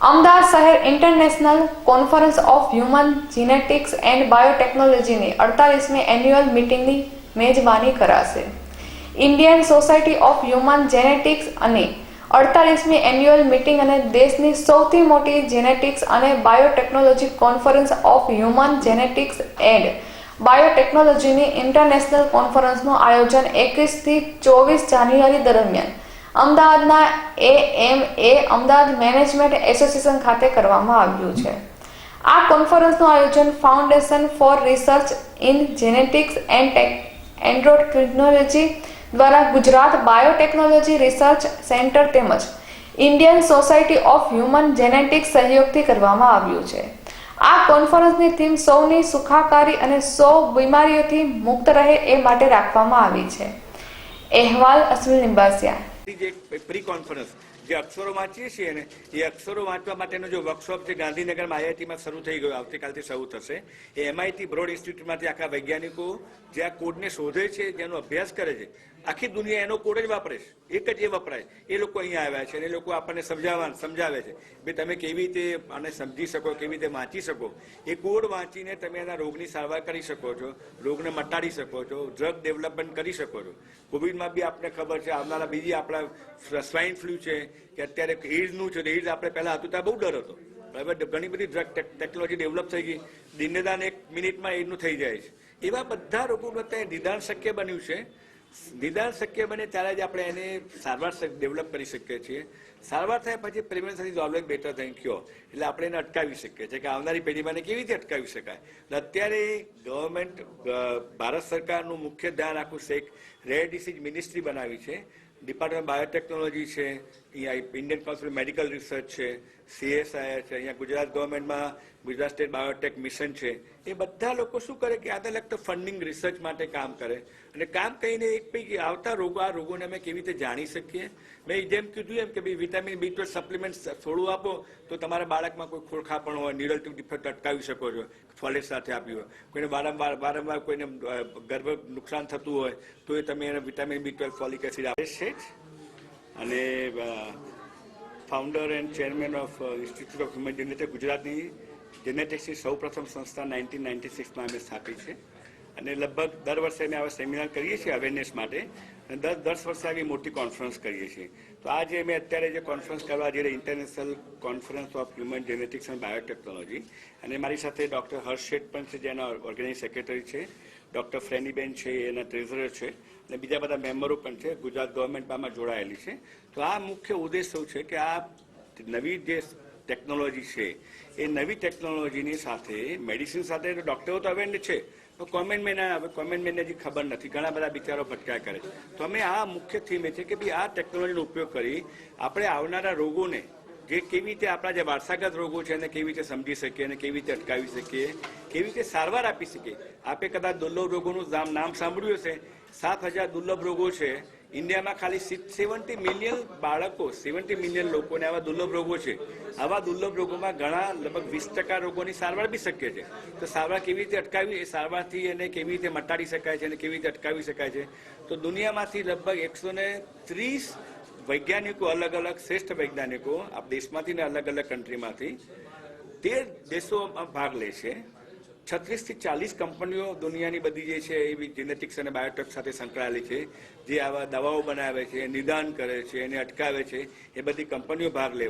અમદાવાદ શહેર international conference of human genetics and બાયોટેકનોલોજીની અડતાલીસમી annual મિટિંગની મેજબાની કરાશે. Indian society of human genetics અને અડતાલીસમી એન્યુઅલ મિટિંગ અને દેશની સૌથી મોટી જેનેટિક્સ અને biotechnology conference of human genetics and બાયોટેકનોલોજીની international કોન્ફરન્સનું આયોજન એકવીસથી ચોવીસ જાન્યુઆરી દરમિયાન અમદાવાદના A M A Ahmedabad management association ખાતે કરવામાં આવ્યું છે. આ કોન્ફરન્સનું આયોજન foundation for research in genetics and એન્ડ્રોટેકનોલોજી દ્વારા ગુજરાત બાયોટેકનોલોજી રિસર્ચ સેન્ટર તેમજ Indian society of human genetics સહયોગથી કરવામાં આવ્યું છે. આ કોન્ફરન્સની થીમ સૌની સુખાકારી અને સૌ બીમારીઓથી મુક્ત રહે એ માટે રાખવામાં આવી છે. અહેવાલ અસુલ નિંબાસિયા જે પ્રી કોન્ફરન્સ જે અક્ષરો વાંચીએ છીએ ને, એ અક્ષરો વાંચવા માટેનો જો વર્કશોપ છે ગાંધીનગરમાં આઈઆઈટીમાં શરૂ થઈ ગયો, આવતીકાલથી શરૂ થશે. એ એમઆઈટી બ્રોડ ઇન્સ્ટિટ્યૂટમાંથી આખા વૈજ્ઞાનિકો જે આ કોડને શોધે છે જેનો અભ્યાસ કરે છે, આખી દુનિયા એનો કોડ જ વાપરે છે. એક જ એ વપરાય. એ લોકો અહીંયા આવ્યા છે અને એ લોકો આપણને સમજાવવા, સમજાવે છે. કે તમે કેવી રીતે આને સમજી શકો, કેવી રીતે વાંચી શકો? એ કોડ વાંચીને તમે એના રોગની સારવાર કરી શકો છો, રોગને મટાડી શકો છો ડ્રગ ડેવલપમેન્ટ કરી શકો છો. કોવિડમાં બી આપણે ખબર છે, આવનારા બીજી આપણા સ્વાઇન ફ્લૂ છે કે અત્યારે એઇડ્સનું છે એઇડ્સ આપણે પહેલાં હતું ત્યાં બહુ ડર હતો. હવે ઘણી બધી ડ્રગ ટેકનોલોજી ડેવલપ થઈ ગઈ. દિનેદાન એક મિનિટમાં એડનું થઈ જાય છે. એવા બધા રોગોનું અત્યારે નિદાન શક્ય બન્યું છે. નિદાન શક્ય બને ત્યારે જ આપણે એને સારવાર ડેવલપ કરી શકીએ છીએ. સારવાર થાય પછી prevention is better than cure એટલે આપણે એને અટકાવી શકીએ છીએ કે આવનારી પેઢીમાં કેવી રીતે અટકાવી શકાય? એટલે અત્યારે ગવર્મેન્ટ ભારત સરકારનું મુખ્ય ધ્યાન આખું છે એક રેર ડિસીઝ મિનિસ્ટ્રી બનાવી છે. ડિપાર્ટમેન્ટ બાયોટેકનોલોજી છે અહીંયા ઇન્ડિયન કાઉન્સિલ મેડિકલ રિસર્ચ છે સીએસઆઈઆર છે, અહીંયા ગુજરાત ગવર્મેન્ટમાં ગુજરાત સ્ટેટ બાયોટેક મિશન છે. એ બધા લોકો શું કરે કે આને લગતા ફંડિંગ રિસર્ચ માટે કામ કરે. અને કામ કરીને એક પૈકી આવતા રોગો, આ રોગોને અમે કેવી રીતે જાણી શકીએ? મેં જેમ કીધું એમ કે ભાઈ વિટામિન બી ટ્વેલ્વ સપ્લિમેન્ટ થોડું આપો તો તમારા બાળકમાં કોઈ ખોળખાપણ હોય નિરલ ડિફેક્ટ અટકાવી શકો છો, ફોલેટ સાથે આપ્યું હોય. કોઈને વારંવાર વારંવાર કોઈને ગર્ભ નુકસાન થતું હોય તો એ તમે એને vitamin B twelve folic acid આપે છે અને founder and chairman of institute of human genetic ગુજરાતની જેનેટિક્સની સૌ પ્રથમ સંસ્થા નાઇન્ટીન નાઇન્ટી સિક્સમાં અમે સ્થાપી છે. અને લગભગ દર વર્ષે અમે આવા સેમિનાર કરીએ છીએ અવેરનેસ માટે. અને દર, દસ વર્ષે આવી મોટી કોન્ફરન્સ કરીએ છીએ. તો આજે અમે અત્યારે જે કોન્ફરન્સ કરવા જઈએ international conference of human genetics and biotechnology અને મારી સાથે ડૉક્ટર હર્ષ શેઠ પણ છે, જેના ઓર્ગેનાઇઝ સેક્રેટરી છે. ડૉક્ટર ફ્રેનીબેન છે, એના ટ્રેઝરર છે, અને બીજા બધા મેમ્બરો પણ છે, ગુજરાત ગવર્મેન્ટ આમાં જોડાયેલી છે. તો આ મુખ્ય ઉદ્દેશ છે કે આ નવી જે ટેકનોલોજી છે, એ નવી ટેકનોલોજીની સાથે, મેડિસિન સાથે ડૉક્ટરો તો અવેન્ડ છે તો કોમેન્ટ મેન હવે કોમેન્ટ મેનને હજી ખબર નથી. ઘણા બધા બિચારો ભટકાય કરે છે. તો અમે આ મુખ્ય થીમ એ છે કે ભાઈ આ ટેકનોલોજીનો ઉપયોગ કરી આપણે આવનારા રોગોને જે કેવી રીતે આપણા જે વારસાગત રોગો છે એને કેવી રીતે સમજી શકીએ અને કેવી રીતે અટકાવી શકીએ, કેવી રીતે સારવાર આપી શકીએ, આપે કદાચ દુર્લભ રોગોનું નામ સાંભળ્યું હશે. સાત હજાર દુર્લભ રોગો છે. ઇન્ડિયામાં ખાલી સેવન્ટી મિલિયન બાળકો સેવન્ટી મિલિયન લોકોને આવા દુર્લભ રોગો છે. આવા દુર્લભ રોગોમાં ઘણા લગભગ વીસ ટકા રોગોની સારવાર બી શક્ય છે. તો સારવાર કેવી રીતે અટકાવી, એ સારવારથી એને કેવી રીતે મટાડી શકાય છે અને કેવી રીતે અટકાવી શકાય છે? તો દુનિયામાંથી લગભગ એકસો ને ત્રીસ વૈજ્ઞાનિકો અલગ અલગ, શ્રેષ્ઠ વૈજ્ઞાનિકો આ દેશમાંથી ને અલગ અલગ કન્ટ્રીમાંથી તેર દેશોમાં ભાગ લે છે. છત્રીસથી ચાલીસ કંપનીઓ દુનિયાની બધી જે છે એવી જેનેટિક્સ અને બાયોટેક સાથે સંકળાયેલી છે, જે આવા દવાઓ બનાવે છે, નિદાન કરે છે, એને અટકાવે છે, એ બધી કંપનીઓ ભાગ લે